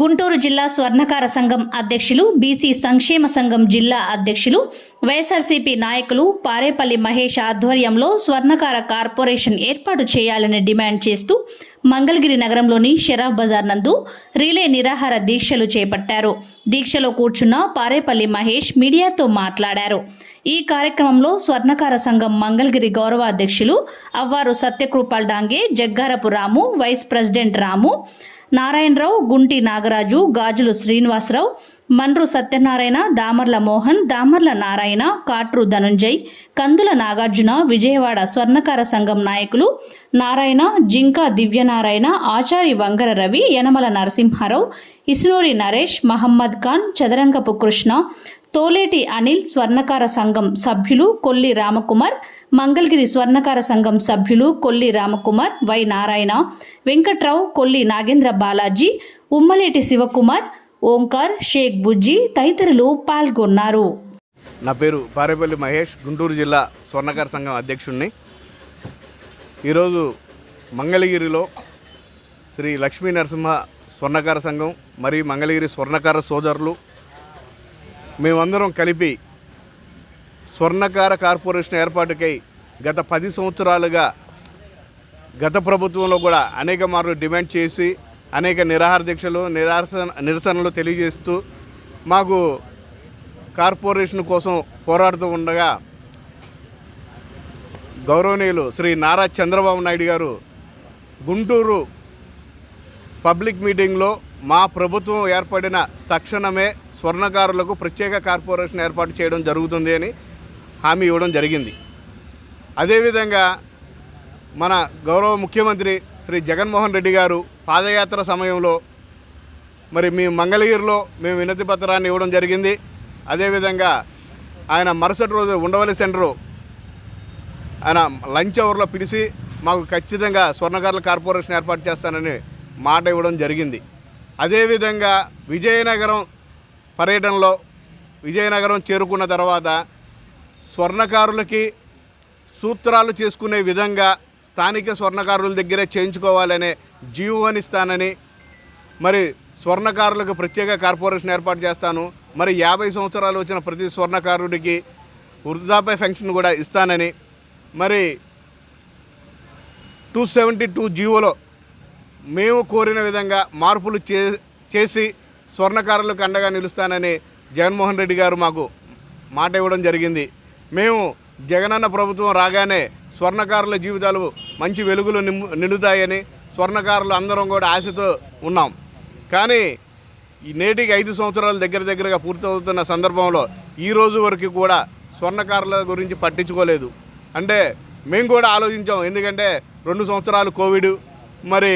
గుంటూరు జిల్లా స్వర్ణకార సంఘం అధ్యక్షులు బీసీ సంక్షేమ సంఘం జిల్లా అధ్యక్షులు వైఎస్ఆర్సీపీ నాయకులు పారేపల్లి మహేష్ ఆధ్వర్యంలో స్వర్ణకార కార్పొరేషన్ ఏర్పాటు చేయాలని డిమాండ్ చేస్తూ మంగళగిరి నగరంలోని షెరాఫ్ బజార్ నందు రిలే నిరాహార దీక్షలు చేపట్టారు. దీక్షలో కూర్చున్న పారేపల్లి మహేష్ మీడియాతో మాట్లాడారు. ఈ కార్యక్రమంలో స్వర్ణకార సంఘం మంగళగిరి గౌరవ అధ్యక్షులు అవ్వారు సత్యకృపాల్ డాంగే జగ్గారపు రాము వైస్ ప్రెసిడెంట్ రాము నారాయణరావు గుంటి నాగరాజు గాజులు శ్రీనివాసరావు మండ్రు సత్యనారాయణ దామర్ల మోహన్ దామర్ల నారాయణ కాట్రు ధనుంజయ్ కందుల నాగార్జున విజయవాడ స్వర్ణకార సంఘం నాయకులు నారాయణ జింకా దివ్యనారాయణ ఆచారి వంగర రవి యనమల నరసింహారావు ఇస్నూరి నరేష్ మహమ్మద్ ఖాన్ చదరంగపు కృష్ణ తోలేటి అనిల్ స్వర్ణకార సంఘం సభ్యులు కొల్లి రామకుమార్ మంగళగిరి స్వర్ణకార సంఘం సభ్యులు కొల్లి రామకుమార్ వై నారాయణ వెంకట్రావు కొల్లి నాగేంద్ర బాలాజీ ఉమ్మలేటి శివకుమార్ ఓంకార్ షేక్ బుజ్జి తదితరులు పాల్గొన్నారు. నా పేరు పారేపల్లి మహేష్ గుంటూరు జిల్లా స్వర్ణకార సంఘం అధ్యక్షుడిని ఈరోజు మంగళగిరిలో శ్రీ లక్ష్మీ నరసింహ స్వర్ణకార సంఘం మరియు మంగళగిరి స్వర్ణకార సోదరులు మేమందరం కలిపి స్వర్ణకార కార్పొరేషన్ ఏర్పాటుకై గత పది సంవత్సరాలుగా గత ప్రభుత్వంలో కూడా అనేక మార్లు డిమాండ్ చేసి అనేక నిరాహార దీక్షలు నిరాసన నిరసనలు తెలియజేస్తూ మాకు కార్పొరేషన్ కోసం పోరాడుతూ ఉండగా గౌరవనీయులు శ్రీ నారా చంద్రబాబు నాయుడు గారు గుంటూరు పబ్లిక్ మీటింగ్లో మా ప్రభుత్వం ఏర్పడిన తక్షణమే స్వర్ణకారులకు ప్రత్యేక కార్పొరేషన్ ఏర్పాటు చేయడం జరుగుతుంది అని హామీ ఇవ్వడం జరిగింది. అదేవిధంగా మన గౌరవ ముఖ్యమంత్రి శ్రీ జగన్మోహన్ రెడ్డి గారు పాదయాత్ర సమయంలో మరి మేము మంగళగిరిలో మేము వినతి పత్రాన్ని ఇవ్వడం జరిగింది. అదేవిధంగా ఆయన మరుసటి రోజు ఉండవల్లి సెంటరు ఆయన లంచ్ అవర్లో పిలిచి మాకు ఖచ్చితంగా స్వర్ణకారుల కార్పొరేషన్ ఏర్పాటు చేస్తానని మాట ఇవ్వడం జరిగింది. అదేవిధంగా విజయనగరం పర్యటనలో విజయనగరం చేరుకున్న తర్వాత స్వర్ణకారులకి సూత్రాలు చేసుకునే విధంగా స్థానిక స్వర్ణకారుల దగ్గరే చేయించుకోవాలనే జీవోనిస్తానని మరి స్వర్ణకారులకు ప్రత్యేక కార్పొరేషన్ ఏర్పాటు చేస్తాను. మరి యాభై సంవత్సరాలు వచ్చిన ప్రతి స్వర్ణకారుడికి వృద్ధాప్య పెన్షన్ కూడా ఇస్తానని మరి టూ సెవెంటీ టూ జీవోలో మేము కోరిన విధంగా మార్పులు చే చేసి స్వర్ణకారులకు అండగా నిలుస్తానని జగన్మోహన్ రెడ్డి గారు మాకు మాట ఇవ్వడం జరిగింది. మేము జగనన్న ప్రభుత్వం రాగానే స్వర్ణకారుల జీవితాలు మంచి వెలుగులు నిండుతాయని స్వర్ణకారులు అందరం కూడా ఆశతో ఉన్నాం. కానీ ఈ నేటికి ఐదు సంవత్సరాలు దగ్గర దగ్గరగా పూర్తవుతున్న సందర్భంలో ఈ రోజు వరకు కూడా స్వర్ణకారుల గురించి పట్టించుకోలేదు. అంటే మేము కూడా ఆలోచించాం ఎందుకంటే రెండు సంవత్సరాలు కోవిడ్ మరి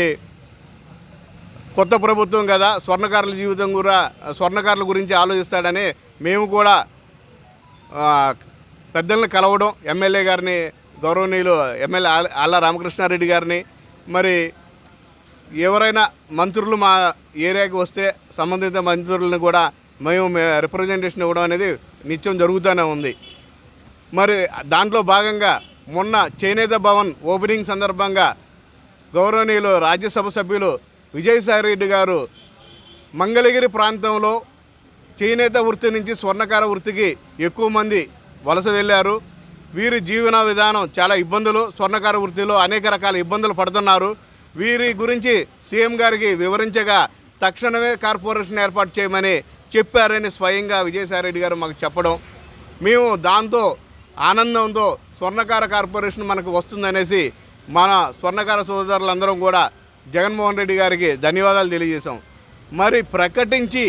కొత్త ప్రభుత్వం కదా స్వర్ణకారుల జీవితం కూడా స్వర్ణకారుల గురించి ఆలోచిస్తాడని మేము కూడా పెద్దలను పెద్దల్ని కలవడం ఎమ్మెల్యే గారిని గౌరవనీయులు ఎమ్మెల్యే ఆళ్ళ రామకృష్ణారెడ్డి గారిని. మరి ఎవరైనా మంత్రులు మా ఏరియాకి వస్తే సంబంధిత మంత్రులను కూడా మేము రిప్రజెంటేషన్ ఇవ్వడం అనేది నిత్యం జరుగుతూనే ఉంది. మరి దాంట్లో భాగంగా మొన్న చేనేత భవన్ ఓపెనింగ్ సందర్భంగా గౌరవనీయులు రాజ్యసభ సభ్యులు విజయసాయి రెడ్డి గారు మంగళగిరి ప్రాంతంలో చేనేత వృత్తి నుంచి స్వర్ణకార వృత్తికి ఎక్కువ మంది వలస వెళ్ళారు. వీరి జీవన విధానం చాలా ఇబ్బందులు స్వర్ణకార వృత్తిలో అనేక రకాల ఇబ్బందులు పడుతున్నారు. వీరి గురించి సీఎం గారికి వివరించగా తక్షణమే కార్పొరేషన్ ఏర్పాటు చేయమని చెప్పారని స్వయంగా విజయసాయిరెడ్డి గారు మాకు చెప్పడం. మేము దాంతో ఆనందంతో స్వర్ణకార కార్పొరేషన్ మనకు వస్తుందనేసి మన స్వర్ణకార సోదరులందరం కూడా జగన్మోహన్ రెడ్డి గారికి ధన్యవాదాలు తెలియజేశాం. మరి ప్రకటించి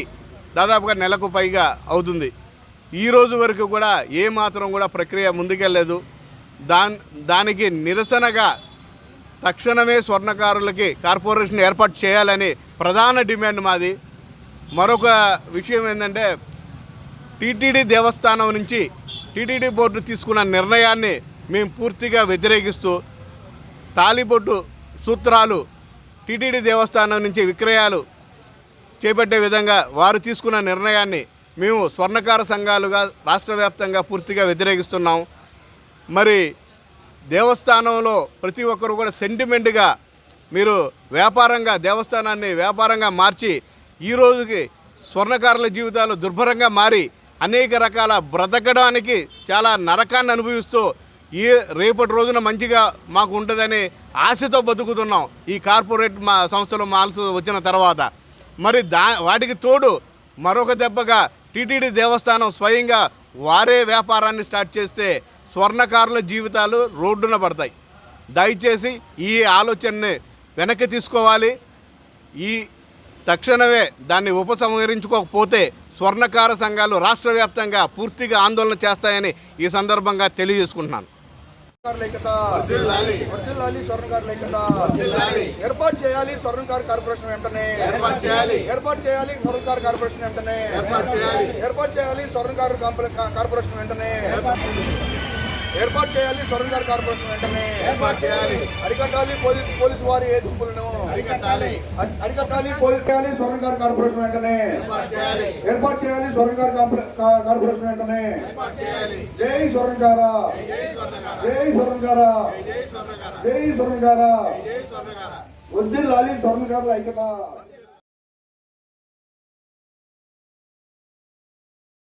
దాదాపుగా నెలకు పైగా అవుతుంది. ఈ రోజు వరకు కూడా ఏ మాత్రం కూడా ప్రక్రియ ముందుకెళ్ళలేదు. దాన్ దానికి నిరసనగా తక్షణమే స్వర్ణకారులకి కార్పొరేషన్ ఏర్పాటు చేయాలని ప్రధాన డిమాండ్ మాది. మరొక విషయం ఏంటంటే టీటీడీ దేవస్థానం నుంచి టీటీడీ బోర్డు తీసుకున్న నిర్ణయాన్ని మేము పూర్తిగా వ్యతిరేకిస్తూ తాలిబొట్టు సూత్రాలు టీటీడీ దేవస్థానం నుంచి విక్రయాలు చేపట్టే విధంగా వారు తీసుకున్న నిర్ణయాన్ని మేము స్వర్ణకార సంఘాలుగా రాష్ట్ర వ్యాప్తంగా పూర్తిగా వ్యతిరేకిస్తున్నాం. మరి దేవస్థానంలో ప్రతి ఒక్కరు కూడా సెంటిమెంట్గా మీరు వ్యాపారంగా దేవస్థానాన్ని వ్యాపారంగా మార్చి ఈ రోజుకి స్వర్ణకారుల జీవితాలు దుర్భరంగా మారి అనేక రకాల బ్రతకడానికి చాలా నరకాన్ని అనుభవిస్తూ ఈ రేపటి రోజున మంచిగా మాకు ఉంటుందని ఆశతో బతుకుతున్నాం. ఈ కార్పొరేట్ మా సంస్థలు మాల్స్ వచ్చిన తర్వాత. మరి దా వాటికి తోడు మరొక దెబ్బగా టీటీడీ దేవస్థానం స్వయంగా వారే వ్యాపారాన్ని స్టార్ట్ చేస్తే స్వర్ణకారుల జీవితాలు రోడ్డున పడతాయి. దయచేసి ఈ ఆలోచనని వెనక్కి తీసుకోవాలి. ఈ తక్షణమే దాన్ని ఉపసంహరించుకోకపోతే స్వర్ణకార సంఘాలు రాష్ట్ర పూర్తిగా ఆందోళన చేస్తాయని ఈ సందర్భంగా తెలియజేసుకుంటున్నాను. ఏర్పాటు చేయాలి స్వర్ణకారు కార్పొరేషన్ వెంటనే. ఏర్పాటు చేయాలి. ఏర్పాటు చేయాలి స్వర్ణకారు కార్పొరేషన్ వెంటనే. ఏర్పాటు చేయాలి. ఏర్పాటు చేయాలి స్వర్ణకారు కార్పొరేషన్ వెంటనే. ఏర్పాటు చేయాలి. స్వర్ణకారు కార్పొరేషన్ వెంటనే ఏర్పాటు చేయాలి. అరికట్టాలి. పోలీసు పోలీసు వారి ఏదుపులను అరికట్టాలి. అరి- అరికట్టాలి. పోలీసు చేయాలి. స్వర్ణకారు కార్పొరేషన్ వెంటనే ఏర్పాటు చేయాలి. కా- కార్పొరేషన్ వెంటనే జై స్వర్ణకార జై స్వర్ణకార జై స్వర్ణకార వద్దు లాలి స్వర్ణకారుల ఐక్యత.